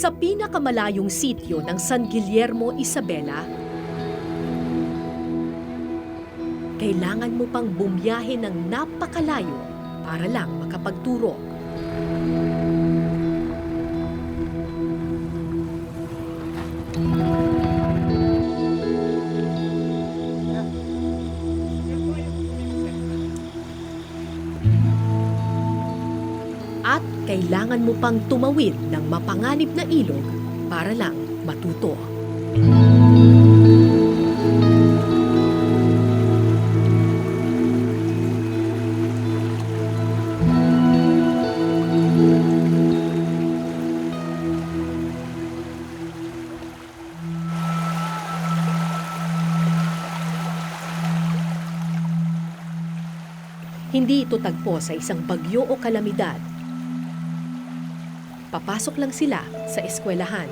Sa pinakamalayong sityo ng San Guillermo, Isabela, kailangan mo pang bumiyahe ng napakalayo para lang makapagturo. Kailangan mo pang tumawid ng mapanganib na ilog para lang matuto. Hindi ito tagpo sa isang bagyo o kalamidad. Papasok lang sila sa eskwelahan.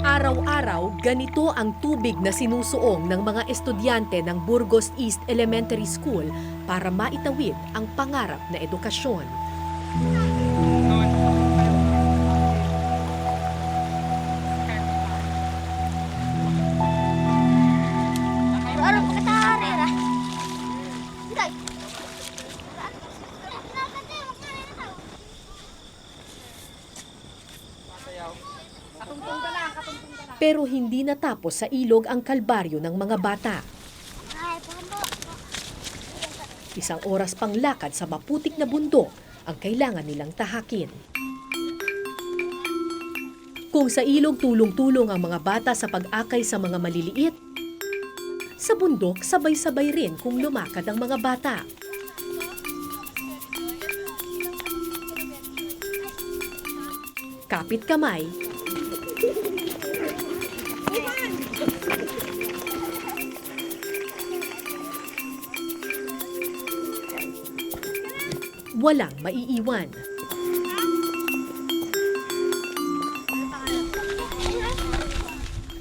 Araw-araw, ganito ang tubig na sinusuong ng mga estudyante ng Burgos East Elementary School para maitawid ang pangarap na edukasyon. Pero hindi natapos sa ilog ang kalbaryo ng mga bata. Isang oras pang lakad sa maputik na bundok ang kailangan nilang tahakin. Kung sa ilog tulong-tulong ang mga bata sa pag-akay sa mga maliliit, sa bundok sabay-sabay rin kung lumakad ang mga bata. Kapit kamay, walang maiiwan.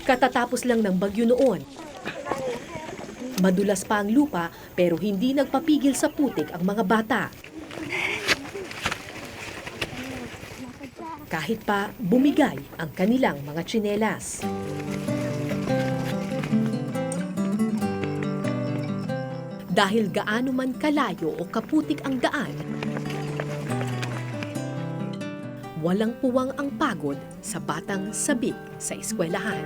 Katatapos lang ng bagyo noon. Madulas pa ang lupa pero hindi nagpapigil sa putik ang mga bata. Kahit pa bumigay ang kanilang mga tsinelas. Dahil gaano man kalayo o kaputik ang daan, walang puwang ang pagod sa batang sabik sa eskwelahan.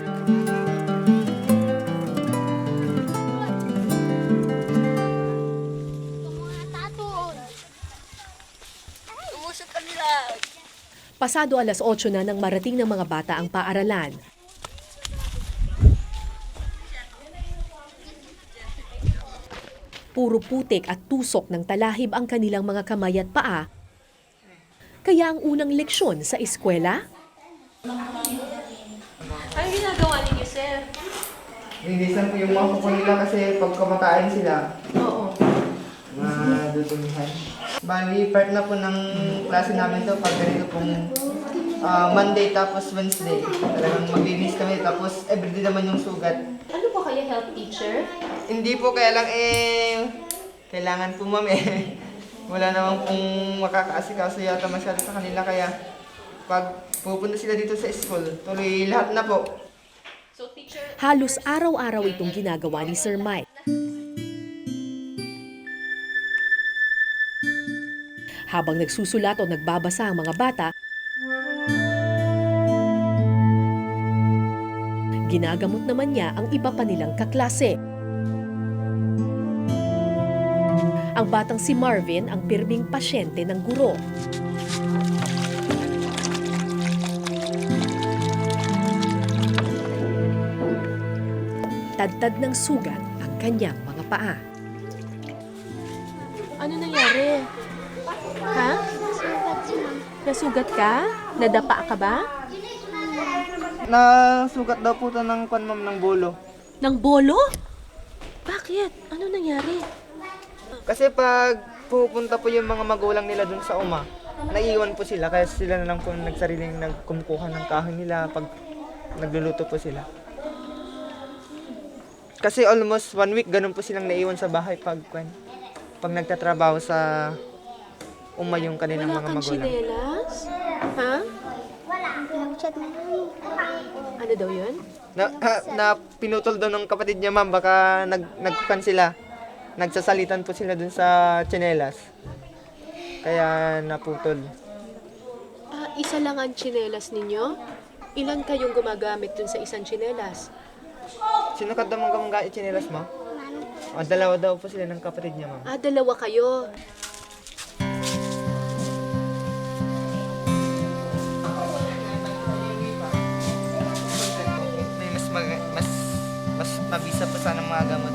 Pasado alas 8 na nang marating ng mga bata ang paaralan. Puro putik at tusok ng talahib ang kanilang mga kamay at paa. Kaya ang unang leksyon sa eskwela, Ano ginagawa ninyo, sir? Linisan po yung mga kuko nila kasi pag kumakain sila, Oo. madudumihan. Bali, part na po ng klase namin to pag ganito pong ah, Monday tapos Wednesday. Talagang maglinis kami tapos everyday naman yung sugat. Ano po kayo, health teacher? Hindi po kaya lang eh, kailangan po ma'am eh. Wala namang pong makakaasikaso yata masyado sa kanila kaya pag pupunta sila dito sa school, tuloy lahat na po. So, teacher, halos araw-araw itong ginagawa ni Sir Mike. Habang nagsusulat o nagbabasa ang mga bata, ginagamot naman niya ang iba pa nilang kaklase. Ang batang si Marvin ang pirming pasyente ng guro. Tadtad ng sugat ang kanyang mga paa. ano nangyari? Ha? Nasugat ka? Nadapa ka ba? Nasugat daw po to ng kwan ma'am ng bolo. Ng bolo? Bakit? Ano nangyari? Kasi pag pupunta po yung mga magulang nila dun sa uma, naiiwan po sila kaya sila na lang po nagsariling nagkumukuha ng kahoy nila pag nagluluto po sila. kasi almost one week ganun po silang naiwan sa bahay pag kwan, pag nagtatrabaho sa uma yung kanilang Wala mga kang magulang. chinelas? Ha? Ano daw yun? Na, na pinutol daw ng kapatid niya ma'am, baka nag, nagkukan sila. Nagsasalitan po sila dun sa tsinelas. Kaya naputol. Ah, isa lang ang chinelas ninyo? Ilan kayong gumagamit dun sa isang chinelas? Sino ka daw mga gamangga tsinelas mo? O, dalawa daw po sila ng kapatid niya ma'am. Ah, dalawa kayo. May mas mag, mas mas mabisa pa sana mga gamot.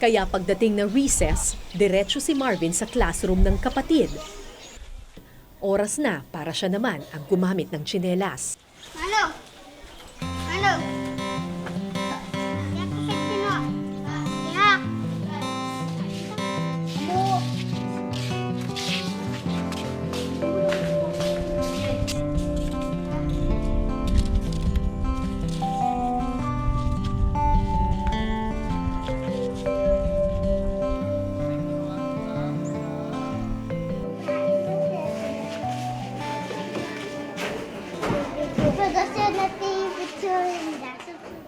Kaya pagdating ng recess, diretso si Marvin sa classroom ng kapatid. Oras na para siya naman ang gumamit ng tsinelas. Ano? Ano?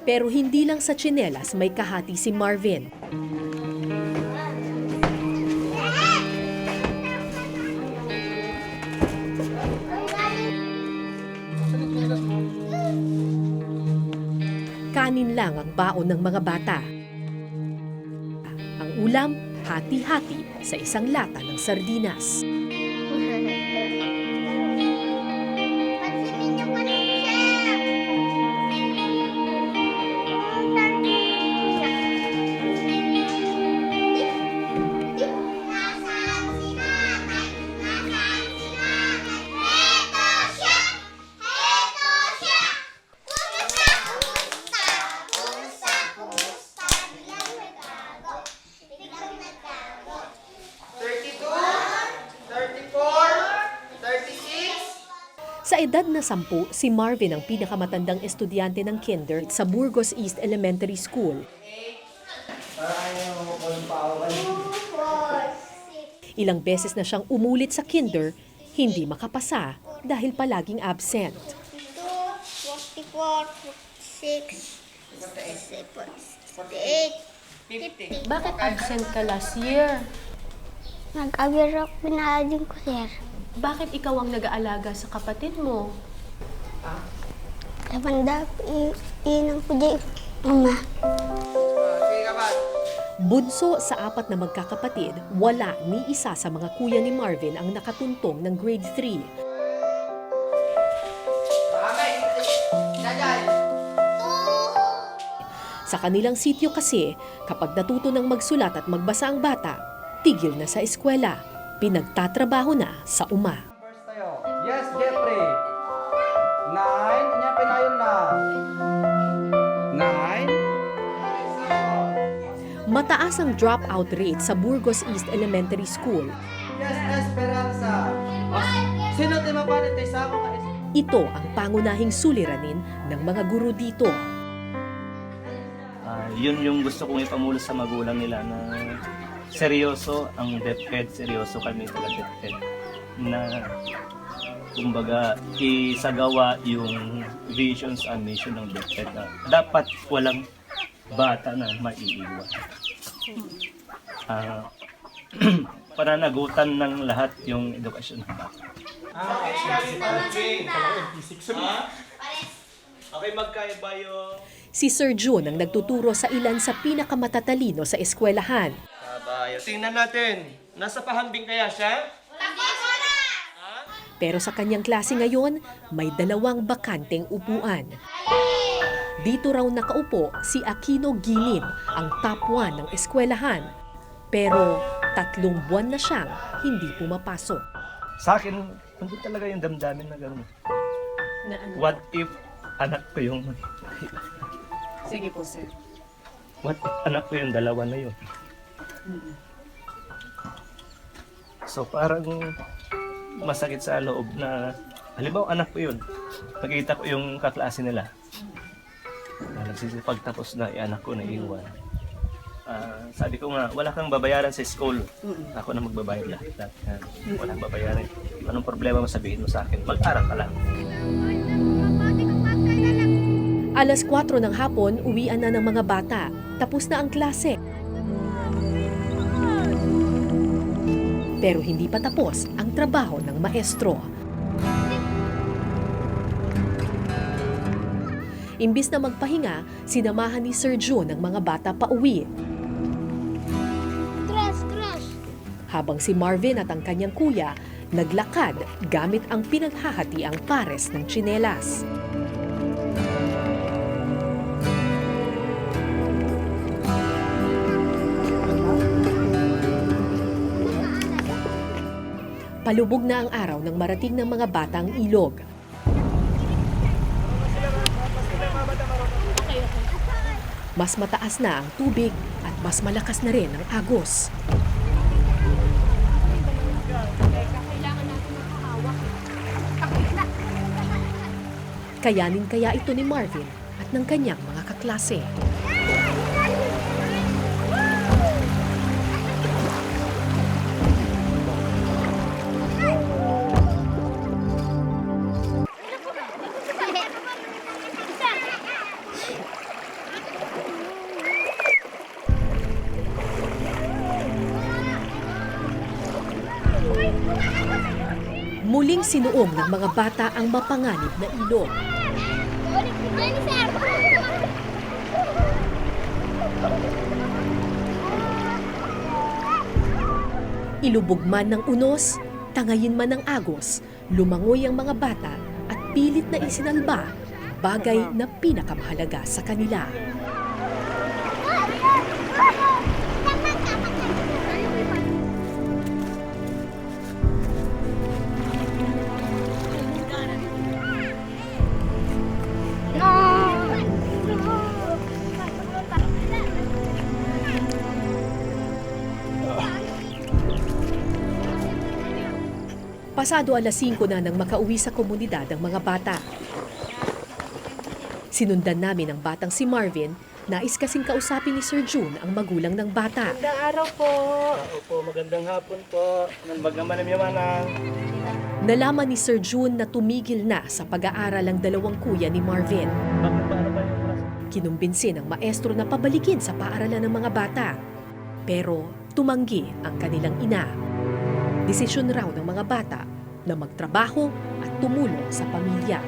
Pero hindi lang sa tsinelas may kahati si Marvin. Kanin lang ang baon ng mga bata. Ang ulam, hati-hati sa isang lata ng sardinas. Edad na sampu, si Marvin ang pinakamatandang estudyante ng kinder sa Burgos East Elementary School. Ilang beses na siyang umulit sa kinder, hindi makapasa dahil palaging absent. 2, 44, 46, 48, 50. Bakit absent ka last year? Nag-abirok pinaaling ko, sir. Bakit ikaw ang nag-aalaga sa kapatid mo? Lavanda, inang ko di, mama. Bunso sa apat na magkakapatid, wala ni isa sa mga kuya ni Marvin ang nakatuntong ng grade 3. Amay! Dajay! Sa kanilang sityo kasi, kapag natuto ng magsulat at magbasa ang bata, tigil na sa eskwela, pinagtatrabaho na sa uma. First tayo. Yes, Jeffrey. Nine. Kanya pinayon na. Nine. Mataas ang dropout rate sa Burgos East Elementary School. Yes, Esperanza. Oh, sino tayo mapalit tayo sa mga Ito ang pangunahing suliranin ng mga guro dito. Ah, yun yung gusto kong ipamulo sa magulang nila na seryoso ang DepEd, seryoso kami taga DepEd na kumbaga isagawa yung visions and mission ng DepEd na dapat walang bata na maiiwan. Ah, pananagutan ng lahat yung edukasyon ng bata. Okay, magkaiba yung... Si Sir June ang nagtuturo sa ilan sa pinakamatatalino sa eskwelahan. Kabayo. Tingnan natin. Nasa pahambing kaya siya? Pero sa kanyang klase ngayon, may dalawang bakanteng upuan. Dito raw nakaupo si Aquino Gilin, ang top 1 ng eskwelahan. Pero tatlong buwan na siyang hindi pumapasok. Sa akin, nandun talaga yung damdamin na gano'n. Ano? What if anak ko yung Sige po, sir. what if anak ko yung dalawa na yun? So parang masakit sa loob na halimbawa anak ko yun. Nakita ko yung kaklase nila. Uh, nagsisipag tapos na eh, anak ko na iwan. Ah, sabi ko nga, wala kang babayaran sa school. Ako na magbabayad lahat. Ah, Walang babayaran. Anong problema mo sabihin mo sa akin? Mag-aral ka lang. Alas 4 ng hapon, uwian na ng mga bata. Tapos na ang klase. Pero hindi pa tapos ang trabaho ng maestro. Imbis na magpahinga, sinamahan ni Sir June ang mga bata pa uwi. Crush, crush. Habang si Marvin at ang kanyang kuya naglakad gamit ang pinaghahatiang pares ng tsinelas. Palubog na ang araw ng marating ng mga batang ilog. Mas mataas na ang tubig at mas malakas na rin ang agos. Kayanin kaya ito ni Marvin at ng kanyang mga kaklase. Muling sinuong ng mga bata ang mapanganib na ilog. Ilubog man ng unos, tangayin man ng agos, lumangoy ang mga bata at pilit na isinalba, bagay na pinakamahalaga sa kanila. Pasado alas 5 na nang makauwi sa komunidad ang mga bata. Sinundan namin ang batang si Marvin, nais kasing kausapin ni Sir June ang magulang ng bata. Magandang araw po. Opo, magandang hapon po. Magnaman yamanang. Nalaman ni Sir June na tumigil na sa pag-aaral ang dalawang kuya ni Marvin. Kinumbinsin ng maestro na pabalikin sa paaralan ng mga bata. Pero tumanggi ang kanilang ina. Desisyon raw ng mga bata na magtrabaho at tumulong sa pamilya.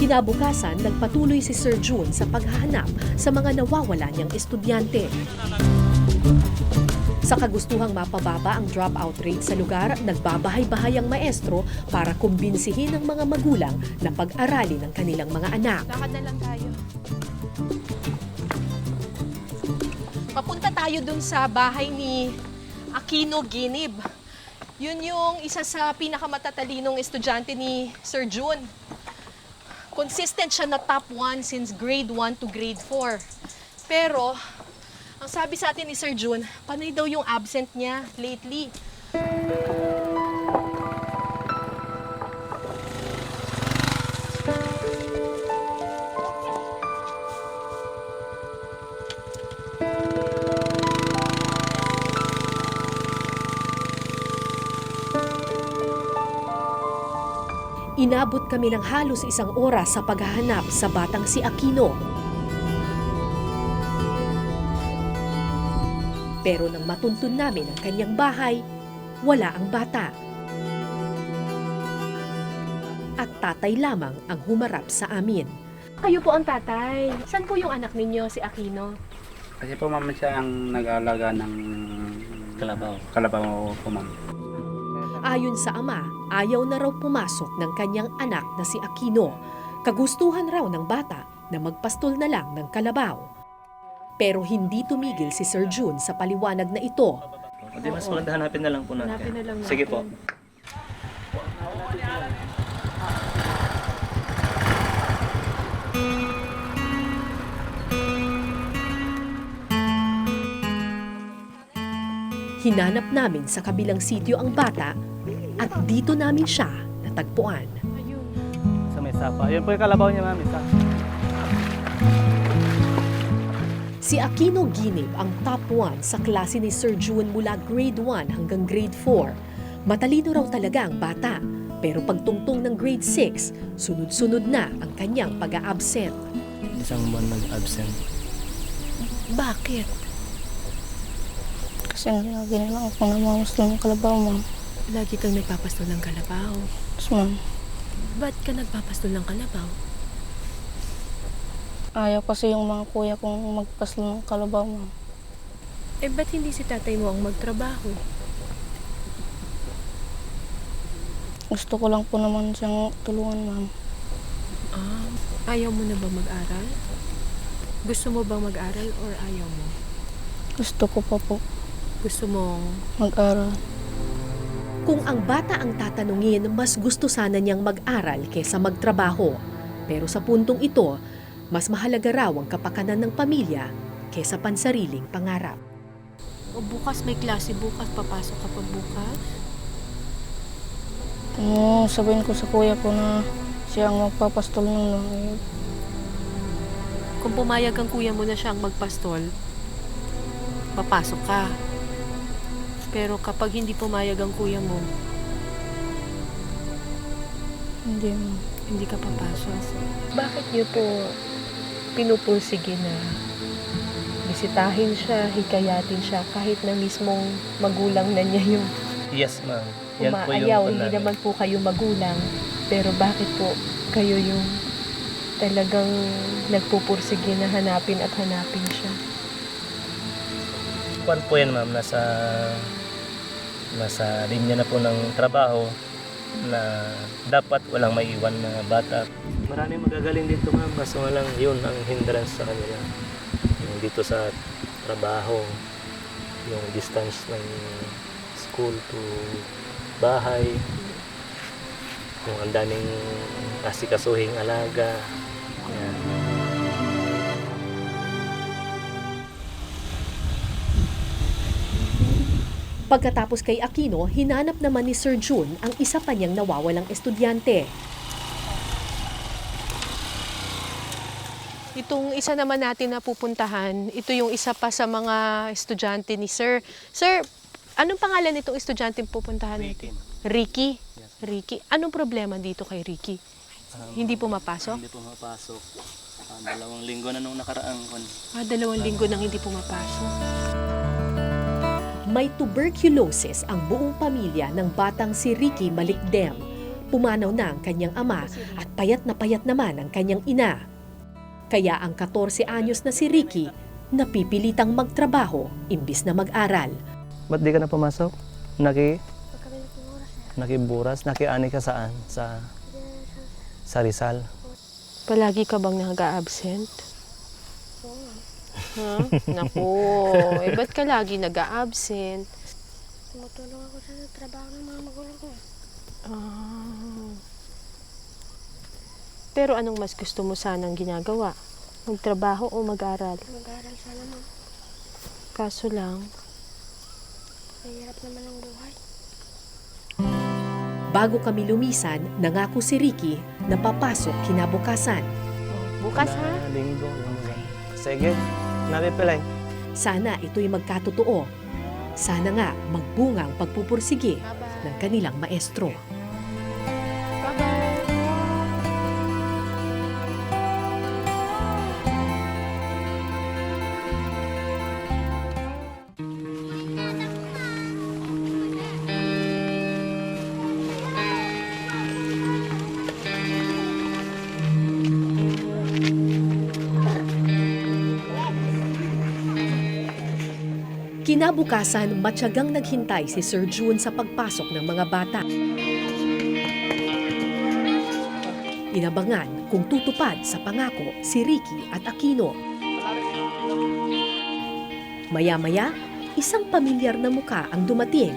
Kinabukasan, nagpatuloy si Sir June sa paghahanap sa mga nawawala niyang estudyante. Sa kagustuhang mapababa ang dropout rate sa lugar, nagbabahay-bahay ang maestro para kumbinsihin ang mga magulang na pag-aralin ang kanilang mga anak. Lakad na lang tayo. Papunta tayo dun sa bahay ni Aquino Ginib. Yun yung isa sa pinakamatatalinong estudyante ni Sir June. Consistent siya na top 1 since grade 1 to grade 4. Pero, ang sabi sa atin ni Sir June, panay daw yung absent niya lately. Inabot kami ng halos isang oras sa paghahanap sa batang si Aquino. Pero nang matuntun namin ang kanyang bahay, wala ang bata. At tatay lamang ang humarap sa amin. Kayo po ang tatay. Saan po yung anak ninyo, si Aquino? Kasi po ma'am siya ang nag-aalaga ng Kalabaw. kalabaw po ma'am. Ayon sa ama, ayaw na raw pumasok ng kanyang anak na si Aquino. Kagustuhan raw ng bata na magpastol na lang ng kalabaw. Pero hindi tumigil si Sir June sa paliwanag na ito. Hindi, mas maganda hanapin na lang po natin. Hanapin na lang Sige po. Hinanap namin sa kabilang sityo ang bata at dito namin siya natagpuan. Sa may sapa. Yun po yung kalabaw niya, ma'am. Si Aquino Ginib ang top 1 sa klase ni Sir June mula grade 1 hanggang grade 4. Matalino raw talaga ang bata. Pero pagtungtong ng grade 6, sunod-sunod na ang kanyang pag-a-absent. Isang buwan nag-absent. Bakit? Kasi lagi na lang ako namamasdan ng kalabaw, ma'am. Lagi kang nagpapastol ng kalabaw. Tapos, ma'am, Ba't ka nagpapastol ng kalabaw? Ayaw kasi yung mga kuya kong magpaslo ng kalabaw, ma'am. Eh, ba't hindi si tatay mo ang magtrabaho? Gusto ko lang po naman siyang tulungan, ma'am. Ah, ayaw mo na ba mag-aral? Gusto mo bang mag-aral or ayaw mo? Gusto ko pa po Gusto mong mag-aral. Kung ang bata ang tatanungin, mas gusto sana niyang mag-aral kesa magtrabaho. Pero sa puntong ito, mas mahalaga raw ang kapakanan ng pamilya kesa pansariling pangarap. o bukas may klase, bukas papasok ka pa bukas? Ano, sabihin ko sa kuya ko na siya ang magpapastol ng mga Kung pumayag ang kuya mo na siyang magpastol, papasok ka. Pero kapag hindi pumayag ang kuya mo, Hindi, ma'am. hindi ka papasok. Bakit niyo po pinupursige na bisitahin siya, hikayatin siya, kahit na mismong magulang na niya yung Yes, ma'am. Yan po yung umaayaw, hindi naman po kayo magulang. Pero bakit po kayo yung talagang nagpupursige na hanapin at hanapin siya? Kwan po yan, ma'am. Nasa, nasa linya na po ng trabaho na dapat walang maiwan na bata. Maraming magagaling dito, ma'am. Kaso nga lang, yun ang hindrance sa kanila. Yung dito sa trabaho, yung distance ng school to bahay, yung ang daming asikasuhing alaga. Yan. Pagkatapos kay Aquino, hinanap naman ni Sir June ang isa pa niyang nawawalang estudyante. Itong isa naman natin na pupuntahan, ito yung isa pa sa mga estudyante ni Sir. Sir, anong pangalan nitong estudyante pupuntahan natin? Ricky. Ricky. Anong problema dito kay Ricky? Hindi pumapasok? Hindi pumapasok. Ah, dalawang linggo na nung nakaraang kwan. Ah, dalawang linggo nang hindi pumapasok. May tuberculosis ang buong pamilya ng batang si Ricky Malikdem. Pumanaw na ang kanyang ama at payat na payat naman ang kanyang ina. Kaya ang 14 anyos na si Ricky napipilitang magtrabaho imbis na mag-aral. Ba't di ka na pumasok? Naki? Nakiburas? Nakiani ka saan? Sa, sa Rizal? Palagi ka bang nag-absent? Ha? Naku, eh ba't ka lagi nag-absent? Tumutulong ako sa trabaho ng mga magulang ko. Ah. Pero anong mas gusto mo sanang ginagawa? Magtrabaho o mag-aral? Mag-aaral sana ma'am. Kaso lang, Mahirap naman ang buhay. Bago kami lumisan, nangako si Ricky na papasok kinabukasan. bukas ha? Na linggo. Sige. Napipilay. Sana ito'y magkatotoo. Sana nga magbunga ang pagpupursige ng kanilang maestro. Kinabukasan, matyagang naghintay si Sir June sa pagpasok ng mga bata. Inabangan kung tutupad sa pangako si Ricky at Aquino. Maya-maya, isang pamilyar na muka ang dumating.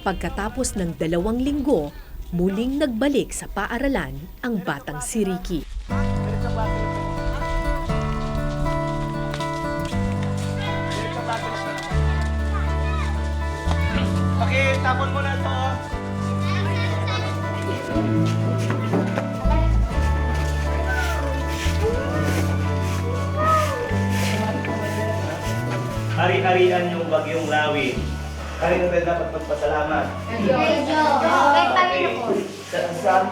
Pagkatapos ng dalawang linggo, muling nagbalik sa paaralan ang batang si Ricky.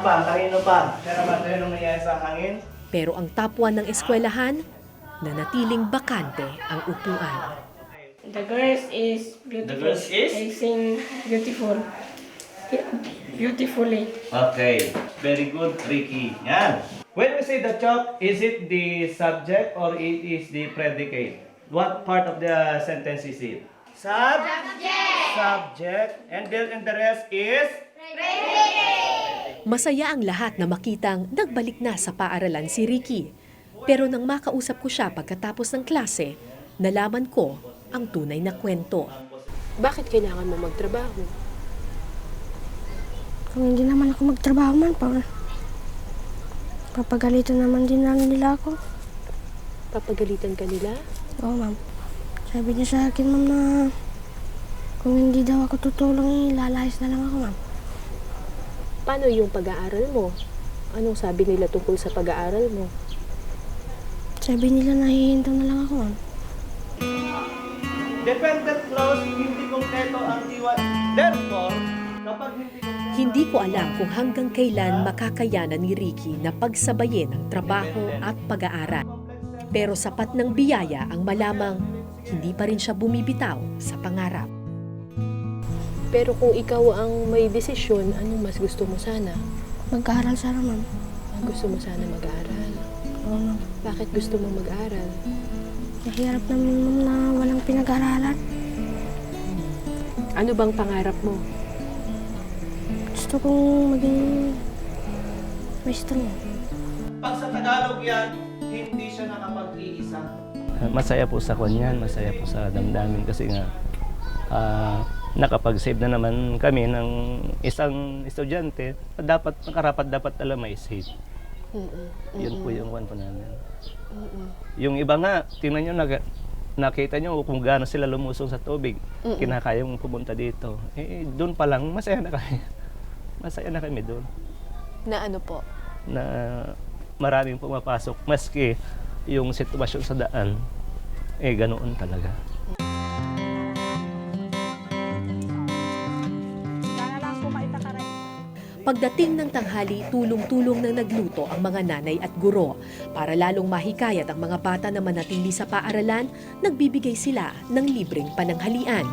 Pa? Kanino pa? Kaya naman tayo nung nangyari sa hangin? Pero ang 1 ng eskwelahan, nanatiling bakante ang upuan. The girls is beautiful. The girls is? They sing beautiful. Beautifully. Okay. Very good, Ricky. Yan. When we say the chalk, is it the subject or it is the predicate? What part of the sentence is it? Sub subject. Subject. And then and the rest is Masaya ang lahat na makitang nagbalik na sa paaralan si Ricky. Pero nang makausap ko siya pagkatapos ng klase, nalaman ko ang tunay na kwento. Bakit kailangan mo magtrabaho? Kung hindi naman ako magtrabaho man, pa, papagalitan naman din lang nila ako. Papagalitan ka nila? Oo, ma'am. Sabi niya sa akin, ma'am, na kung hindi daw ako tutulong, lalayas na lang ako, ma'am. Paano yung pag-aaral mo? Anong sabi nila tungkol sa pag-aaral mo? Sabi nila nahihinto na lang ako, ma'am. dependent clause, hindi kompleto ang diwa. Therefore, kapag hindi kompleto Hindi ko alam kung hanggang kailan makakayanan ni Ricky na pagsabayin ang trabaho at pag-aaral. Pero sapat ng biyaya ang malamang hindi pa rin siya bumibitaw sa pangarap. Pero kung ikaw ang may desisyon, anong mas gusto mo sana? Mag-aaral sana, ma'am. Gusto mo sana mag-aaral. Oo, ma'am. Bakit gusto mo mag-aaral? Mahirap naman, ma'am, na walang pinag-aaralan. Ano bang pangarap mo? Gusto kong maging maestro. Pag sa Tagalog yan, hindi siya nakapag-iisa. masaya po sa kanyan, masaya po sa damdamin kasi nga ah, nakapag-save na naman kami ng isang estudyante dapat nakarapat dapat alam may save. Yun po yung kwan po namin. Yung iba nga, tingnan nyo, nag, nakita nyo kung gaano sila lumusong sa tubig. Kinakayang pumunta dito. Eh, doon pa lang, masaya na kami. Masaya na kami doon. Na ano po? Na maraming pumapasok. Maski yung sitwasyon sa daan, eh ganoon talaga. Pagdating ng tanghali, tulong-tulong na nagluto ang mga nanay at guro. Para lalong mahikayat ang mga bata na manatili sa paaralan, nagbibigay sila ng libreng pananghalian.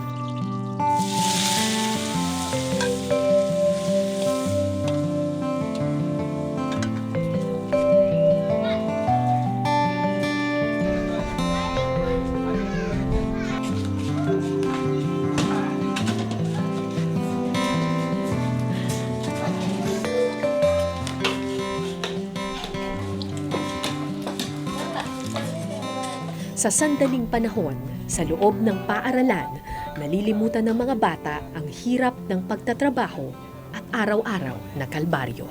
Sa sandaling panahon, sa loob ng paaralan, nalilimutan ng mga bata ang hirap ng pagtatrabaho at araw-araw na kalbaryo.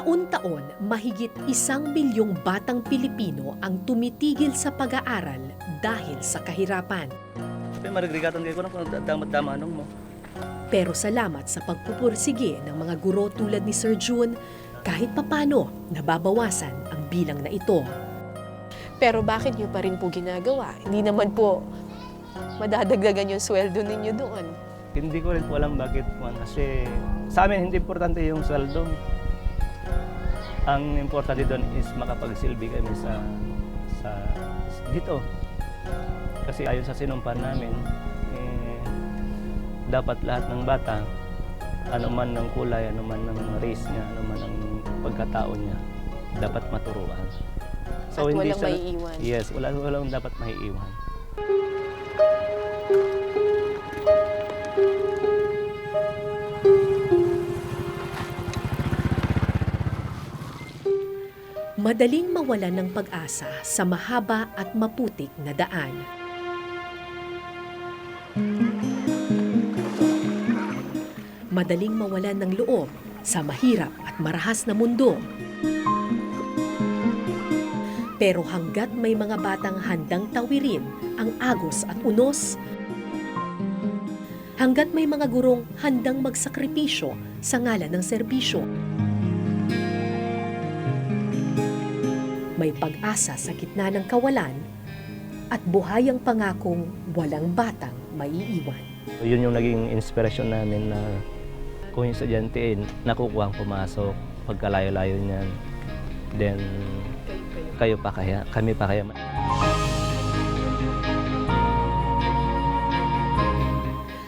Taon-taon, mahigit isang milyong batang Pilipino ang tumitigil sa pag-aaral dahil sa kahirapan. Pero marigregatan kayo ko na kung damat-dama anong mo. Pero salamat sa pagpupursige ng mga guro tulad ni Sir June, kahit papano nababawasan ang bilang na ito. Pero bakit nyo pa rin po ginagawa? Hindi naman po madadagdagan yung sweldo ninyo doon. Hindi ko rin po alam bakit man kasi sa amin hindi importante yung sweldo. Ang importante doon is makapagsilbi kami sa sa dito. Kasi ayon sa sinumpan namin, eh, dapat lahat ng bata, ano man ng kulay, ano man ng race niya, ano man ng pagkatao niya, dapat maturuan. At walang siya- maiiwan. Yes, wala walang dapat maiiwan. Madaling mawalan ng pag-asa sa mahaba at maputik na daan. Madaling mawalan ng loob sa mahirap at marahas na mundo. Pero hanggat may mga batang handang tawirin ang agos at unos, hanggat may mga gurong handang magsakripisyo sa ngalan ng serbisyo, may pag-asa sa gitna ng kawalan at buhay ang pangakong walang batang maiiwan. So, yun yung naging inspirasyon namin na kung yung estudyante eh, nakukuha ang pumasok pagkalayo-layo niyan. Then, kayo pa kaya, kami pa kaya.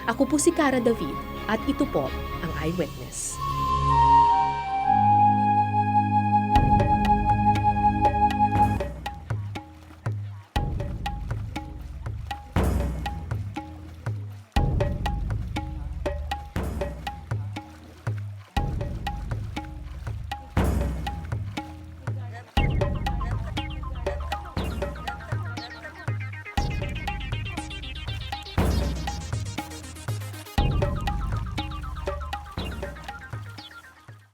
Ako po si Cara David at ito po ang Eyewitness.